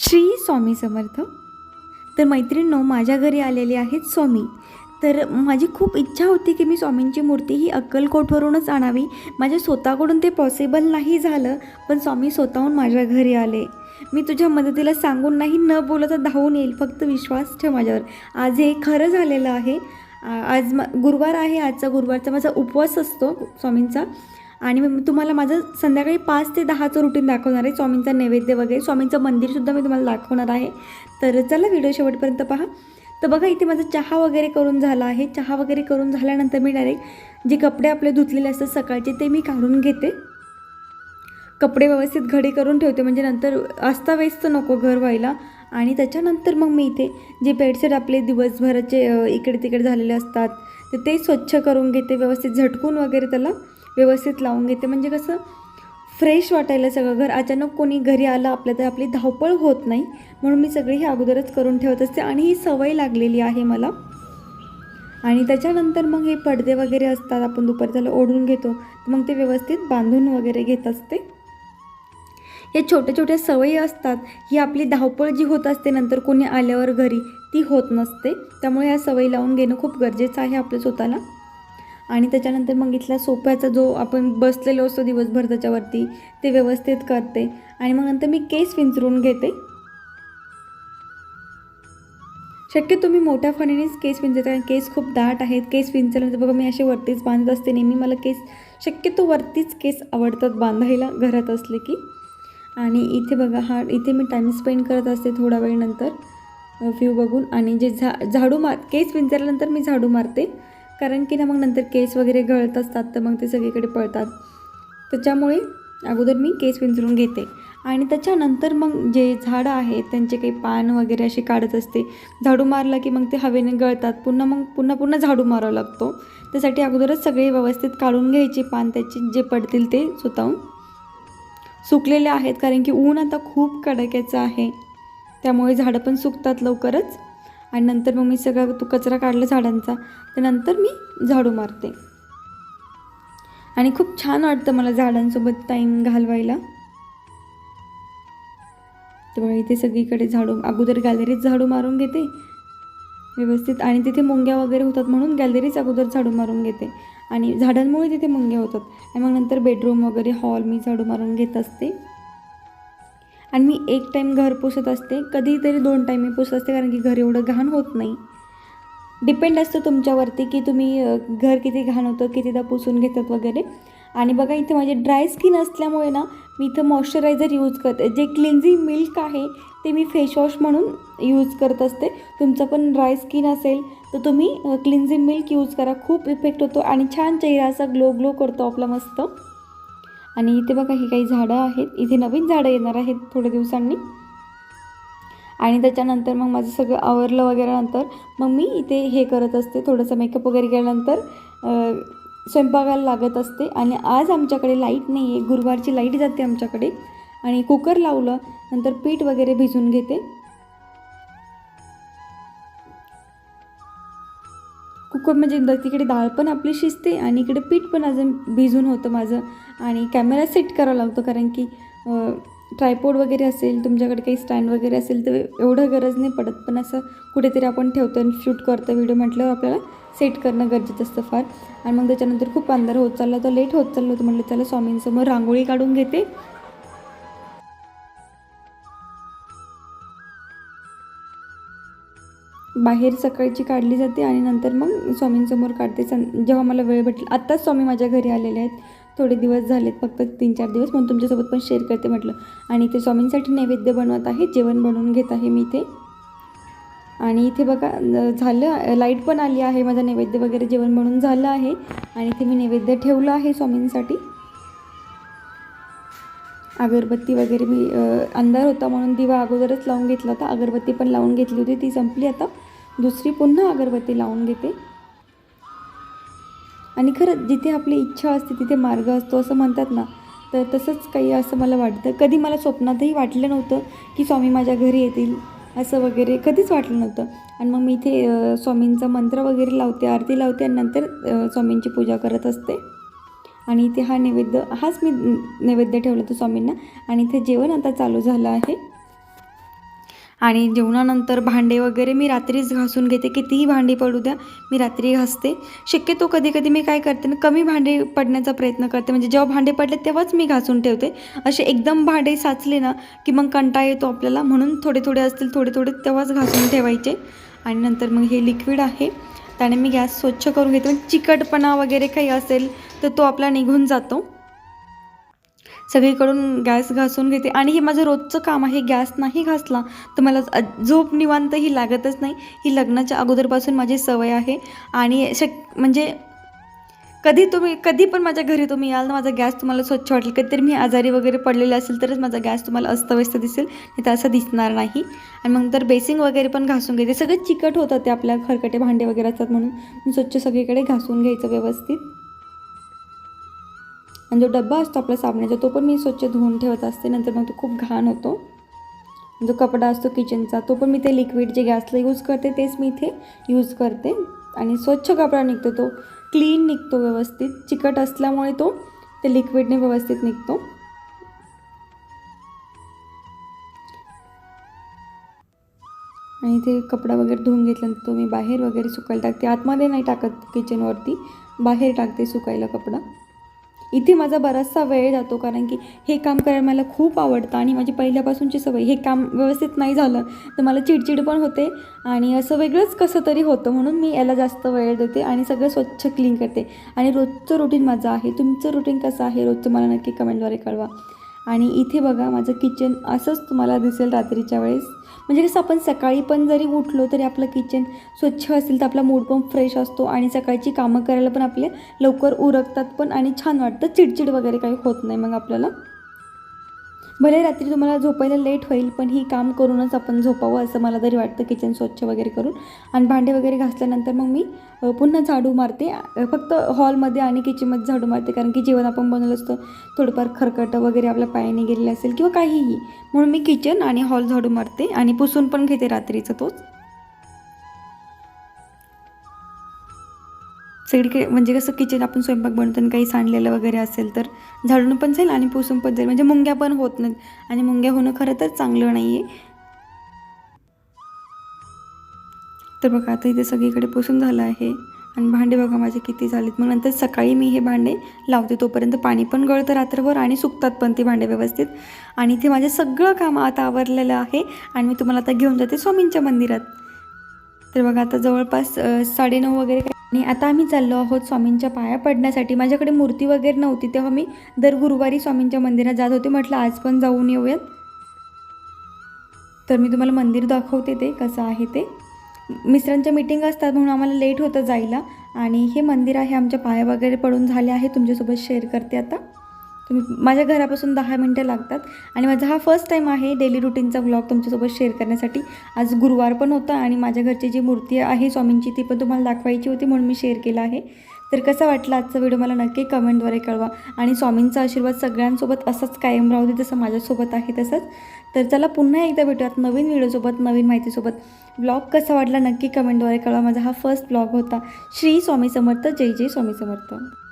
श्री स्वामी समर्थ. तर मैत्रिणींनो माझ्या घरी आलेले आहेत स्वामी. तर माझी खूप इच्छा होती की मी स्वामींची मूर्ती ही अक्कलकोटवरूनच आणावी. माझ्या स्वतःकडून ते पॉसिबल नाही झालं पण स्वामी स्वतःहून माझ्या घरी आले. मी तुझ्या मदतीला सांगून नाही न बोलता धावून येईल फक्त विश्वास ठेव माझ्यावर. आज हे खरं झालेलं आहे. आज म गुरुवार आहे आजचा गुरुवारचा माझा उपवास असतो स्वामींचा. आणि मी तुम्हाला माझं संध्याकाळी पाच ते दहाचं रुटीन दाखवणार आहे. स्वामींचा नैवेद्य वगैरे स्वामींचं मंदिरसुद्धा मी तुम्हाला दाखवणार आहे. तर चला व्हिडिओ शेवटपर्यंत पहा. तर बघा इथे माझा चहा वगैरे करून झाला आहे. चहा वगैरे करून झाल्यानंतर मी डायरेक्ट जे कपडे आपले धुतलेले असतात सकाळचे ते मी काढून घेते. कपडे व्यवस्थित घडी करून ठेवते. म्हणजे नंतर अस्ताव्यस्त नको घर व्हायला. आणि त्याच्यानंतर मग मी इथे जे बेडशीट आपले दिवसभराचे इकडे तिकडे झालेले असतात तर ते स्वच्छ करून घेते व्यवस्थित झटकून वगैरे त्याला व्यवस्थित लावून घेते. म्हणजे कसं फ्रेश वाटायला सगळं घर अचानक कोणी घरी आलं आपल्या तर आपली धावपळ होत नाही. म्हणून मी सगळी ही अगोदरच करून ठेवत असते आणि ही सवय लागलेली आहे मला. आणि त्याच्यानंतर मग हे पडदे वगैरे असतात आपण दुपारी त्याला ओढून घेतो. मग ते व्यवस्थित बांधून वगैरे घेत असते. या छोट्या छोट्या सवयी असतात. ही आपली धावपळ जी होत असते नंतर कोणी आल्यावर घरी ती होत नसते. त्यामुळे ह्या सवयी लावून घेणं खूप गरजेचं आहे आपल्या स्वतःला. आणि त्याच्यानंतर मग इथला सोफ्याचा जो आपण बसलेलो असतो दिवसभर त्याच्यावरती ते व्यवस्थित करते. आणि मग नंतर मी केस विंचरून घेते. शक्यतो मी मोठ्या फणीनेच केस विंचरते कारण केस खूप दाट आहेत. केस विंचरल्यानंतर बघा मी असे वरतीच बांधत असते. नेहमी मला केस शक्यतो वरतीच केस आवडतात बांधायला घरात असले की. आणि इथे बघा हा इथे मी टाईम स्पेंड करत असते थोडा वेळ नंतर व्ह्यू बघून. आणि जे झा झाडू मार केस विंचरल्यानंतर मी झाडू मारते. कारण की ना मग नंतर केस वगैरे गळत असतात तर मग ते सगळीकडे पळतात. त्याच्यामुळे अगोदर मी केस विंचरून घेते. आणि त्याच्यानंतर मग जे झाडं आहेत त्यांचे काही पान वगैरे असे काढत असते. झाडू मारला की मग ते हवेने गळतात. पुन्हा मग पुन्हा पुन्हा झाडू मारावा लागतो. त्यासाठी अगोदरच सगळे व्यवस्थित काढून घ्यायचे पान. त्याचे जे पडतील ते स्वतःहून सुकलेले आहेत. कारण की ऊन आता खूप कडाक्याचं आहे. त्यामुळे झाडं पण सुकतात लवकरच. आणि नंतर मग मी सगळा तो कचरा काढला झाडांचा त्यानंतर मी झाडू मारते. आणि खूप छान वाटतं मला झाडांसोबत टाईम घालवायला. तर इथे सगळीकडे झाडू अगोदर गॅलरीत झाडू मारून घेते. व्यवस्थित. आणि तिथे मुंग्या वगैरे होतात म्हणून गॅलरीच अगोदर झाडू मारून घेते. आणि झाडांमुळे तिथे मुंग्या होतात. आणि मग नंतर बेडरूम वगैरे हॉल मी झाडू मारून घेत असते. आणि मी एक टाईम घर पुसत असते कधीतरी दोन टाईम मी पुसत असते कारण की घर एवढं घाण होत नाही. डिपेंड असतं तुमच्यावरती की तुम्ही घर किती घाण होतं कितीदा पुसून घेतात वगैरे. आणि बघा इथे माझे ड्राय स्किन असल्यामुळे ना मी इथं मॉइश्चरायझर यूज करते. जे क्लिन्झिंग मिल्क आहे ते मी फेसवॉश म्हणून यूज करत असते. तुमचं पण ड्राय स्किन असेल तर तुम्ही क्लिन्झिंग मिल्क यूज करा. खूप इफेक्ट होतो आणि छान चेहरा असा ग्लो ग्लो करतो आपला मस्त. आणि इथे बघा ही काही झाडं आहेत. इथे नवीन झाडं येणार आहेत थोड्या दिवसांनी. आणि त्याच्यानंतर मग माझं सगळं आवरलं वगैरे नंतर मग मी इथे हे करत असते. थोडंसं मेकअप वगैरे केल्यानंतर स्वयंपाकाला लागत असते. आणि आज आमच्याकडे लाइट नाही आहे गुरुवारची लाइट जाते आमच्याकडे. आणि कुकर लावलं नंतर पीठ वगैरे भिजून घेते. कुकर म्हणजे तिकडे डाळ पण आपली शिजते आणि इकडे पीठ पण अजून भिजून होतं माझं. आणि कॅमेरा सेट करावा लागतो कारण की ट्रायपोड वगैरे असेल तुमच्याकडे काही स्टँड वगैरे असेल तर एवढं गरज नाही पडत. पण असं कुठेतरी आपण ठेवतो आणि शूट करतो. व्हिडिओ म्हटल्यावर आपल्याला सेट करणं गरजेचं असतं फार. आणि मग त्याच्यानंतर खूप अंधार होत चालला तर लेट होत चाललं होतं. म्हटलं त्याला स्वामींसमोर रांगोळी काढून घेते. बाहेर सकाळची काढली जाते आणि नंतर मग स्वामींसमोर काढते. सं जेव्हा मला वेळ भेटेल आत्ताच स्वामी माझ्या घरी आलेले आहेत. थोडे दिवस झालेत फक्त तीन चार दिवस. म्हणून तुमच्यासोबत पण शेअर करते म्हटलं. आणि इथे स्वामींसाठी नैवेद्य बनवत आहे जेवण बनवून घेत आहे मी इथे. आणि इथे बघा झालं लाइट पण आली आहे माझं नैवेद्य वगैरे जेवण बनवून झालं आहे. आणि इथे मी नैवेद्य ठेवलं आहे स्वामींसाठी. अगरबत्ती वगैरे मी अंधार होता म्हणून दिवा अगोदरच लावून घेतला होता. अगरबत्ती पण लावून घेतली होती. ती संपली आता. दुसरी पुन्हा अगरबत्ती लावून घेते. आणि खरं जिथे आपली इच्छा असते तिथे मार्ग असतो असं म्हणतात ना तर तसंच काही असं मला वाटतं. कधी मला स्वप्नातही वाटलं नव्हतं की स्वामी माझ्या घरी येतील असं वगैरे कधीच वाटलं नव्हतं. आणि मग मी इथे स्वामींचा मंत्र वगैरे लावते आरती लावते आणि नंतर स्वामींची पूजा करत असते. आणि इथे हा नैवेद्य हाच मी नैवेद्य ठेवला होता स्वामींना. आणि इथे जेवण आता चालू झालं आहे. आणि जेवणानंतर भांडे वगैरे मी रात्रीच घासून घेते. कितीही भांडी पडू द्या मी रात्री घासते. शक्यतो कधी कधी मी काय करते ना कमी भांडे पडण्याचा प्रयत्न करते. म्हणजे जेव्हा भांडे पडले तेव्हाच मी घासून ठेवते. असे एकदम भांडे साचले ना की मग कंटाळा येतो आपल्याला. म्हणून थोडे थोडे असतील थोडे थोडे तेव्हाच घासून ठेवायचे. आणि नंतर मग हे लिक्विड आहे. त्याने मी गॅस स्वच्छ करून घेते. म्हणजे चिकटपणा वगैरे काही असेल तर तो आपला निघून जातो. सगळीकडून गॅस घासून घेते. आणि हे माझं रोजचं काम आहे. गॅस नाही घासला तर मला झोप निवांत ही लागतच नाही. ही लग्नाच्या अगोदरपासून माझी सवय आहे. आणि शक म्हणजे कधी तुम्ही कधी पण माझ्या घरी तुम्ही याल ना माझा गॅस तुम्हाला स्वच्छ वाटेल. कधीतरी मी आजारी वगैरे पडलेले असेल तरच माझा गॅस तुम्हाला अस्तव्यस्त दिसेल. नाही तर असं दिसणार नाही. आणि मग तर बेसिंग वगैरे पण घासून घेते. सगळं चिकट होतं ते आपल्या खरकटे भांडे वगैरे असतात म्हणून. स्वच्छ सगळीकडे घासून घ्यायचं व्यवस्थित. आणि जो डब्बा असतो आपला साबणाचा तो पण मी स्वच्छ धुवून ठेवत असते. नंतर मग तो खूप घाण होतो. जो कपडा असतो किचनचा तो पण मी ते लिक्विड जे गॅसला यूज करते तेच मी इथे यूज करते. आणि स्वच्छ कपडा निघतो तो. क्लीन निघतो व्यवस्थित. चिकट असल्यामुळे तो ते लिक्विडने व्यवस्थित निघतो. आणि ते कपडा वगैरे धुवून घेतल्यानंतर तो मी बाहेर वगैरे सुकायला टाकते. आतमध्ये नाही टाकत किचनवरती बाहेर टाकते सुकायला कपडा. इथे माझा बराचसा वेळ जातो कारण की हे काम करायला मला खूप आवडतं आणि माझी पहिल्यापासूनची सवय हे काम व्यवस्थित नाही झालं तर मला चिडचिड पण होते आणि असं वेगळंच कसं तरी होतं म्हणून मी याला जास्त वेळ देते आणि सगळं स्वच्छ क्लीन करते. आणि रोजचं रुटीन माझं आहे. तुमचं रुटीन कसं आहे? रोजचं मला नक्की कमेंटद्वारे कळवा. आणि इथे बघा माझं किचन असंच तुम्हाला दिसेल रात्रीच्या वेळेस. म्हणजे कसं आपण सकाळी पण जरी उठलो तरी आपलं किचन स्वच्छ असेल तर आपला मूड पण फ्रेश असतो आणि सकाळची कामं करायला पण आपले लवकर उरकतात पण आणि छान वाटतं. चिडचिड वगैरे काही होत नाही मग आपल्याला. भले रात्री तुम्हाला झोपायला लेट होईल पण ही काम करूनच आपण झोपावं असं मला तरी वाटतं किचन स्वच्छ वगैरे करून. आणि भांडे वगैरे घासल्यानंतर मग मी पुन्हा झाडू मारते. फक्त हॉलमध्ये आणि किचनमध्ये झाडू मारते कारण की जेवण आपण बनवलं असतं थोडंफार खरकटं वगैरे आपल्या पायाने गेलेलं असेल किंवा काहीही. म्हणून मी किचन आणि हॉल झाडू मारते आणि पुसून पण घेते रात्रीचं तोच. सगळीकडे म्हणजे कसं किचन आपण स्वयंपाक बनवताना काही सांडलेलं वगैरे असेल तर झाडून पण जाईल आणि पुसून पण जाईल. म्हणजे मुंग्या पण होत नाहीत. आणि मुंग्या होणं खरं तर चांगलं नाही आहे तर बघा आता इथे सगळीकडे पुसून झालं आहे. आणि भांडे बघा माझे किती झालेत. मग नंतर सकाळी मी हे भांडे लावते तोपर्यंत पाणी पण गळतं रात्रभर आणि सुकतात पण ते भांडे व्यवस्थित. आणि इथे माझे सगळं काम आता आवरलेलं आहे. आणि मी तुम्हाला आता घेऊन जाते स्वामींच्या मंदिरात. तर बघा आता जवळपास साडेनऊ वगैरे आणि आता आम्ही चाललो आहोत स्वामींच्या पाया पडण्यासाठी. माझ्याकडे मूर्ती वगैरे नव्हती तेव्हा मी दर गुरुवारी स्वामींच्या मंदिरात जात होते. म्हटलं आज पण जाऊन येऊयात. तर मी तुम्हाला मंदिर दाखवते ते कसं आहे ते. मिस्टरांच्या मीटिंग असतात म्हणून आम्हाला लेट होतं जायला. आणि हे मंदिर आहे आमच्या पाया वगैरे पडून झाले आहे. तुमच्यासोबत शेअर करते आता. तुम्ही माझ्या घरापासून दहा मिनटं लागतात. आणि माझा हा फर्स्ट टाईम आहे डेली रुटीनचा ब्लॉग तुमच्यासोबत शेअर करण्यासाठी. आज गुरुवार पण होता आणि माझ्या घरची जी मूर्ती आहे स्वामींची ती पण तुम्हाला दाखवायची होती म्हणून मी शेअर केला आहे. तर कसा वाटला आजचा व्हिडिओ मला नक्की कमेंटद्वारे कळवा. आणि स्वामींचा आशीर्वाद सगळ्यांसोबत असंच कायम राहू दे जसं माझ्यासोबत आहे तसंच. तर चला पुन्हा एकदा भेटूयात नवीन व्हिडिओसोबत नवीन माहितीसोबत. ब्लॉग कसा वाटला नक्की कमेंटद्वारे कळवा. माझा हा फर्स्ट ब्लॉग होता. श्री स्वामी समर्थ. जय जय स्वामी समर्थ.